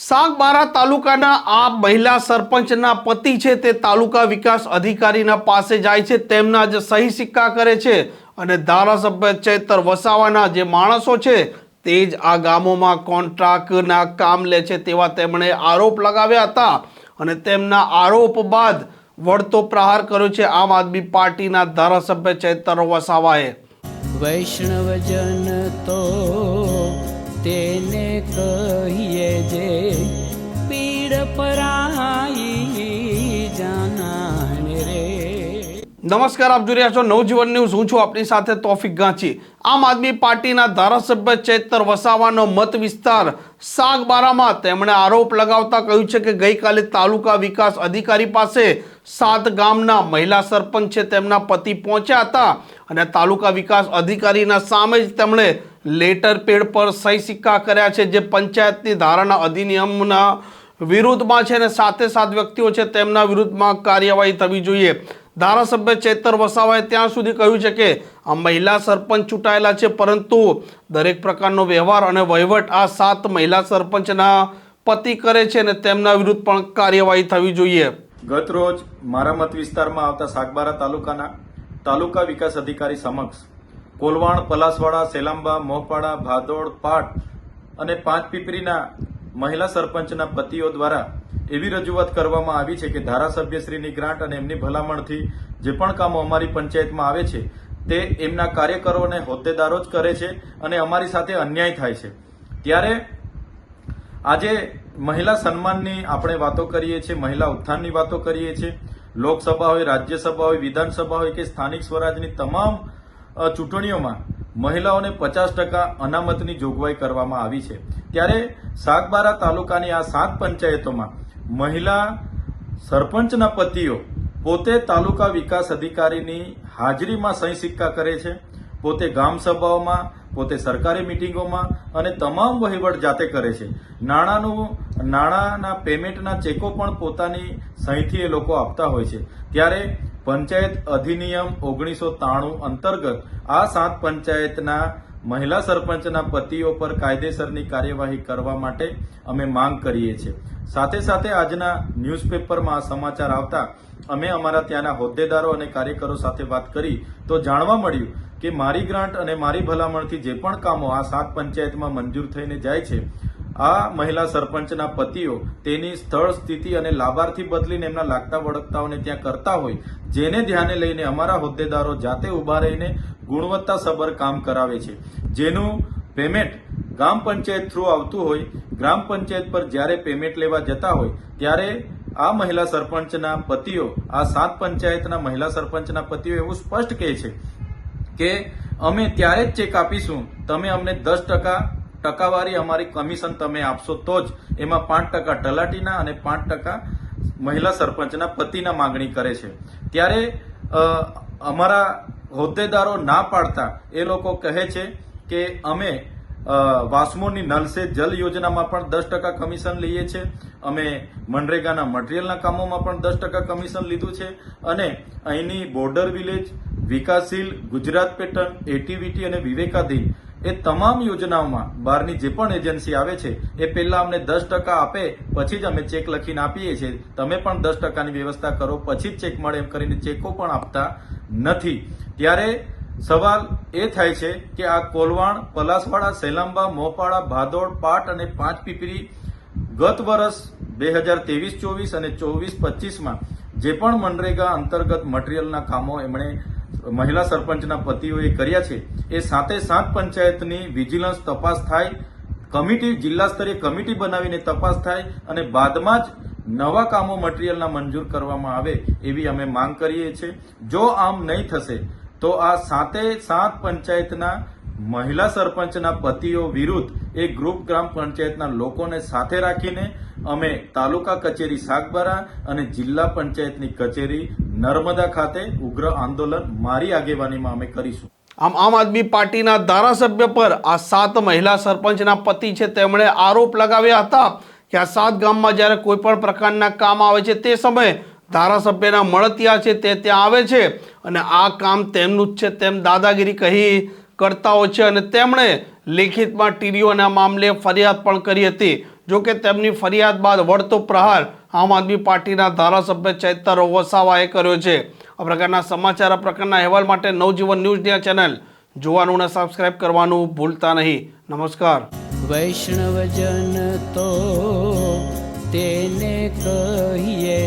સાગબારા તાલુકાના આ મહિલા સરપંચના પતિ છે તે તાલુકા વિકાસ અધિકારીના પાસે જાય છે. તેમના જ સહી સિક્કા કરે છે અને ધારાસભ્ય ચૈતર વસાવાના જે માણસો છે તે જ આ ગામોમાં કોન્ટ્રાક્ટના કામ લે છે તેવા તેમણે આરોપ લગાવ્યા હતા અને તેમના આરોપ બાદ વળતો પ્રહાર કર્યો છે આમ આદમી પાર્ટીના ધારાસભ્ય ચૈતર વસાવાએ. વૈષ્ણવજન તો તેને કહીએ જે પીડ નમસ્કાર, આપ જોઈ રહ્યા છો નવજીવન ન્યૂઝ. હું છું આપની સાથે તોફિક ગાંચી. આમ આદમી પાર્ટીના ધારાસભ્ય ચેતર વસાવાનો મત વિસ્તાર સાગબારામાં. તેમણે આરોપ લગાવતા કહ્યું છે કે ગઈકાલે તાલુકા વિકાસ અધિકારી પાસે સાત ગામના મહિલા સરપંચ છે, તેમના પતિ પહોંચ્યા હતા અને તાલુકા વિકાસ અધિકારીના સામે જ તેમણે લેટર પેડ પર સહી સિક્કા કર્યા છે, જે પંચાયતની ધારાના અધિનિયમના વિરુદ્ધમાં છે અને સાથે સાત વ્યક્તિઓ છે, તેમના વિરુદ્ધમાં કાર્યવાહી થવી જોઈએ. ધારાસભ્ય ચેતર વસાવાએ ત્યાં સુધી કહ્યું છે કે આ મહિલા સરપંચ ચૂંટાયેલા છે, પરંતુ દરેક પ્રકારનો વ્યવહાર અને વહીવટ આ સાત મહિલા સરપંચના પતિ કરે છે અને તેમના વિરુદ્ધ પણ કાર્યવાહી થવી જોઈએ. ગત રોજ મારા મત વિસ્તારમાં આવતા સાગબારા તાલુકાના તાલુકા વિકાસ અધિકારી સમક્ષ કોલવાણ, પલાસવાડા, સેલાંબા, મોહપાડા, ભાદોડ, પાટ અને પાંચ પીપરીના મહિલા સરપંચના પતિઓ દ્વારા એવી રજૂઆત કરવામાં આવી છે કે ધારાસભ્યશ્રીની ગ્રાન્ટ અને એમની ભલામણથી જે પણ કામો અમારી પંચાયતમાં આવે છે, તે એમના કાર્યકરો અને હોદ્દેદારો જ કરે છે અને અમારી સાથે અન્યાય થાય છે. ત્યારે આજે મહિલા સન્માનની આપણે વાતો કરીએ છીએ, મહિલા ઉત્થાનની વાતો કરીએ છીએ. લોકસભા હોય, રાજ્યસભા હોય, વિધાનસભા હોય કે સ્થાનિક સ્વરાજની તમામ ચૂંટણીઓમાં મહિલાઓને પચાસ ટકા અનામતની જોગવાઈ કરવામાં આવી છે. ત્યારે સાગબારા તાલુકાની આ સાત પંચાયતોમાં મહિલા સરપંચના પતિઓ પોતે તાલુકા વિકાસ અધિકારીની હાજરીમાં સહી સિક્કા કરે છે. પોતે ગામ સભાઓમાં, પોતે સરકારી મિટિંગોમાં અને તમામ વહીવટ જાતે કરે છે. નાણાંનું, નાણાંના પેમેન્ટના ચેકો પણ પોતાની સહીથી એ લોકો આપતા હોય છે. ત્યારે પંચાયત અધિનિયમ ઓગણીસો ત્રાણું અંતર્ગત આ સાત પંચાયતના મહિલા સરપંચના પતિઓ પર કાયદેસરની કાર્યવાહી કરવા માટે અમે માંગ કરીએ છીએ. સાથે સાથે આજના ન્યૂઝપેપરમાં સમાચાર આવતા અમે અમારા ત્યાંના હોદ્દેદારો અને કાર્યકરો સાથે વાત કરી તો જાણવા મળ્યું કે મારી ગ્રાન્ટ અને મારી ભલામણથી જે પણ કામો આ સાત પંચાયતમાં મંજૂર થઈને જાય છે આ મહિલા સરપંચના પતિઓ તેની સ્થળ, સ્થિતિ અને લાભાર્થી બદલીને એમના લાગતા વળગતાઓને ત્યાં કરતા હોય, જેને ધ્યાને લઈને અમારા હોદ્દેદારો જાતે ઊભા રહીને ગુણવત્તાસભર કામ કરાવે છે. જેનું પેમેન્ટ ગ્રામ પંચાયત થ્રુ આવતું હોય, ગ્રામ પંચાયત પર જ્યારે પેમેન્ટ લેવા જતા હોય, ત્યારે આ મહિલા સરપંચના પતિઓ, આ સાત પંચાયતના મહિલા સરપંચના પતિઓ એવું સ્પષ્ટ કહે છે કે, અમે ત્યારે જ ચેક આપીશું. તમે અમને દસ ટકા ટકાવારી અમારી કમિશન તમે આપશો તો જ એમાં પાંચ ટકા તલાટીના અને પાંચ ટકા મહિલા સરપંચના પતિના માગણી કરે છે. ત્યારે અમારા હોદ્દેદારો ના પાડતા એ લોકો કહે છે કે અમે વાસમોની વાસ્મોની નલ સે જલ યોજનામાં પણ દસ ટકા કમિશન લઈએ છીએ અમે મનરેગાના મટીરિયલના કામોમાં પણ દસ ટકા કમિશન લીધું છે. અને અહીંની બોર્ડર વિલેજ, વિકાસશીલ ગુજરાત પેટર્ન, એટીવીટી અને વિવેકાધીન એ તમામ યોજનાઓમાં બહારની જે પણ એજન્સી આવે છે, એ પહેલાં અમને દસ ટકા આપે, પછી જ અમે ચેક લખીને આપીએ છીએ. તમે પણ દસ ટકાની વ્યવસ્થા કરો, પછી જ ચેક મળે એમ કરીને ચેકો પણ આપતા નથી. ત્યારે સવાલ એ થાય છે કે આ કોલવાણ, પલાસવાડા, સેલાંબા, મોપાડા, ભાદોડ, પાટ અને પાંચ પીપરી ગત વર્ષ બે હજાર ત્રેવીસ ચોવીસ અને ચોવીસ પચીસમાં જે પણ મનરેગા અંતર્ગત મટીરિયલના કામો એમણે મહિલા સરપંચના પતિઓએ કર્યા છે. એ સાતે સાત પંચાયતની વિજિલન્સ તપાસ થાય, કમિટી, જિલ્લા સ્તરીય કમિટી બનાવીને તપાસ થાય અને બાદમાં જ નવા કામો મટીરિયલના મંજૂર કરવામાં આવે એવી અમે માંગ કરીએ છીએ. જો આમ નહીં થશે, તો આ સાતે સાત પંચાયતના મહિલા સરપંચના પતિઓ વિરુદ્ધ એ ગ્રુપ ગ્રામ પંચાયતના લોકોને સાથે રાખીને અમે તાલુકા કચેરી સાગબારા અને જિલ્લા પંચાયતની કચેરી નર્મદા ખાતે ઉગ્ર આંદોલન મારી આગેવાનીમાં અમે કરીશું. આમ આમ આદમી પાર્ટીના ધારાસભ્ય પર આ સાત મહિલા સરપંચના પતિ છે તેમણે આરોપ લગાવ્યા હતા કે આ સાત ગામમાં જ્યારે કોઈ પણ પ્રકારના કામ આવે છે તે સમયે ધારાસભ્યના મળતિયા છે તે ત્યાં આવે છે અને આ કામ તેમનું જ છે તેમ દાદાગીરી કહી કરતા છે અને તેમણે લેખિતમાં ટીડીઓના મામલે ફરિયાદ પણ કરી હતી. જો કે તેમની ફરિયાદ બાદ વળતો પ્રહાર આમ આદમી પાર્ટીના ધારાસભ્ય ચૈતર વસાવાએ કર્યો છે. આ પ્રકારના સમાચાર, આ પ્રકારના અહેવાલ માટે નવજીવન ન્યૂઝની આ ચેનલ. જોવાનું અને સબસ્ક્રાઇબ કરવાનું ભૂલતા નહીં. નમસ્કાર. વૈષ્ણવજન તો તેને કહીએ